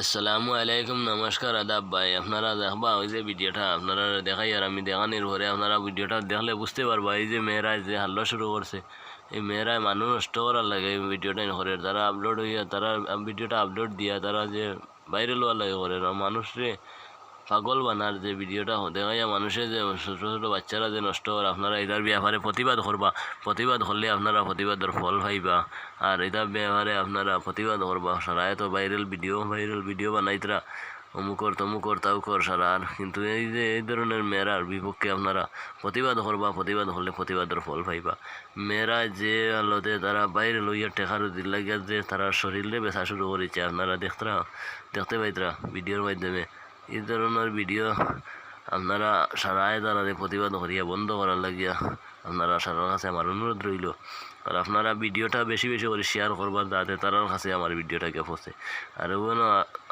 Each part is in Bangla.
আসসালামু আলাইকুম, নমস্কার আদাব ভাই। আপনারা দেখবা, ওই যে ভিডিওটা আপনারা দেখাই, আর আমি দেখানির পরে আপনারা ভিডিওটা দেখলে বুঝতে পারবা, এই যে মেয়েরা যে হাল্লা শুরু করছে। এই মেয়েরা মানুষ নষ্ট করার লাগে এই ভিডিওটা করে তারা আপলোড হইয়া, তারা ভিডিওটা আপলোড দিয়া তারা যে ভাইরাল হওয়ার লাগে করে। মানুষরে পাগল বানার যে ভিডিওটা দেখাইয়া মানুষের যে ছোটো ছোটো বাচ্চারা যে নষ্ট করে, আপনারা এটার ব্যাপারে প্রতিবাদ করবা। প্রতিবাদ করলে আপনারা প্রতিবাদের ফল পাইবা। আর এটার ব্যাপারে আপনারা প্রতিবাদ করবা। সারা এত ভাইরাল ভিডিও ভাইরাল ভিডিও বানাইতরা। অমুকর তমুকর তাউকর সারা। আর কিন্তু এই যে, এই ধরনের মেয়েরার বিপক্ষে আপনারা প্রতিবাদ করবা, প্রতিবাদ করলে প্রতিবাদের ফল পাইবা। মেয়েরা যে আলোতে তারা বাইরে লইয়া টেকার লাগিয়া যে তারা শরীরে বেচা শুরু করেছে, আপনারা দেখতরা, দেখতে পাইতরা ভিডিওর মাধ্যমে। এই ধরনের ভিডিও আপনারা সারায় দাঁড়ালে প্রতিবাদ করিয়া বন্ধ করার লাগিয়া আপনারা সারার কাছে আমার অনুরোধ রইল আর আপনারা ভিডিওটা বেশি বেশি করে শেয়ার করবার যাতে তারার কাছে আমার ভিডিওটাকে পৌঁছে আর ওখানে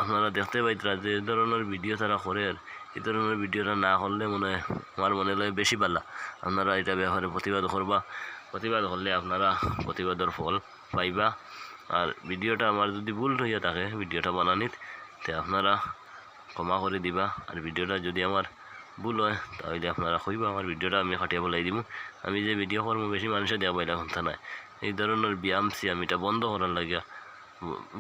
আপনারা দেখতে পাইতরা যে ধরনের ভিডিও তারা করে আর এই ধরনের ভিডিওটা না করলে মনে আমার মনে হয় বেশি পালা আপনারা এটা ব্যাপারে প্রতিবাদ করবা প্রতিবাদ করলে আপনারা প্রতিবাদের ফল পাইবা আর ভিডিওটা আমার যদি ভুল হইয়া থাকে ভিডিওটা বানানিত তে আপনারা ক্ষমা করে দিবা। আর ভিডিওটা যদি আমার ভুল হয়, তাহলে আপনারা কইবা আমার ভিডিওটা আমি খাটিয়ে বলাই দিব আমি যে ভিডিও করব বেশি মানুষে দেওয়া পাইলা কথা নাই। এই ধরনের ব্যায়াম সিয়াম এটা বন্ধ করার লাগিয়া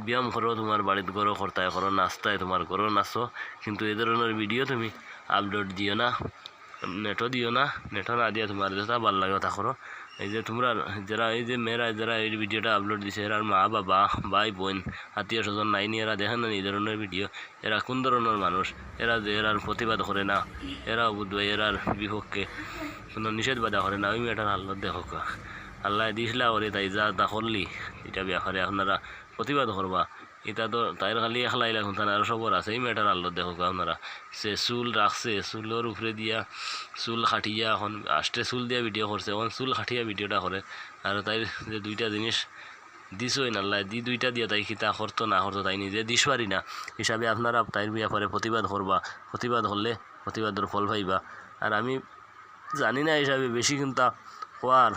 ব্যায়াম করো তোমার বাড়িতে করো কর্তায় করো নাস্তায় তোমার করো নাচো। কিন্তু এই ধরনের ভিডিও তুমি আপলোড দিও না। নেটও দিও না, নেটও না দিয়া তোমার যেটা ভালো লাগে তা করো এই যে তোমরা, যারা, এই যে মেয়েরা, যারা এই ভিডিওটা আপলোড দিছে এরার মা, বাবা, ভাই, বোন, আত্মীয় স্বজন, নাইনি এরা দেখেন না এই ধরনের ভিডিও এরা কোন ধরনের মানুষ এরা যে এরার প্রতিবাদ করে না এরা বুধবাই এরার বিপক্ষে কোনো নিষেধ বাধা করে না, ওই মেয়েটার আল্লাহ দেখো আল্লাহ দিছিলা ওরে তাই যা, তা করলি এটা ব্যাপারে আপনারা প্রতিবাদ করবা। এটা তো তাইর খালি একলা এলা শুনতান আর সবর আছে। এই মেয়েটার আল্লাহ দেখো আপনারা। সে চুল রাখছে, চুলের উপরে দিয়া চুল খাটিয়া এখন আষ্টে চুল দিয়া ভিডিও করছে, এখন চুল খাটিয়া ভিডিওটা করে। আর তাই যে দুইটা জিনিস দিছই নাল্লা দি দুইটা দিয়া তাই খিতা করতো না করতো তাই নিজে দিস পারি না। হিসাবে আপনারা তাইর ব্যাপারে প্রতিবাদ করবা, প্রতিবাদ করলে প্রতিবাদের ফল পাইবা। আর আমি জানি না হিসাবে বেশি কিন্তু হওয়ার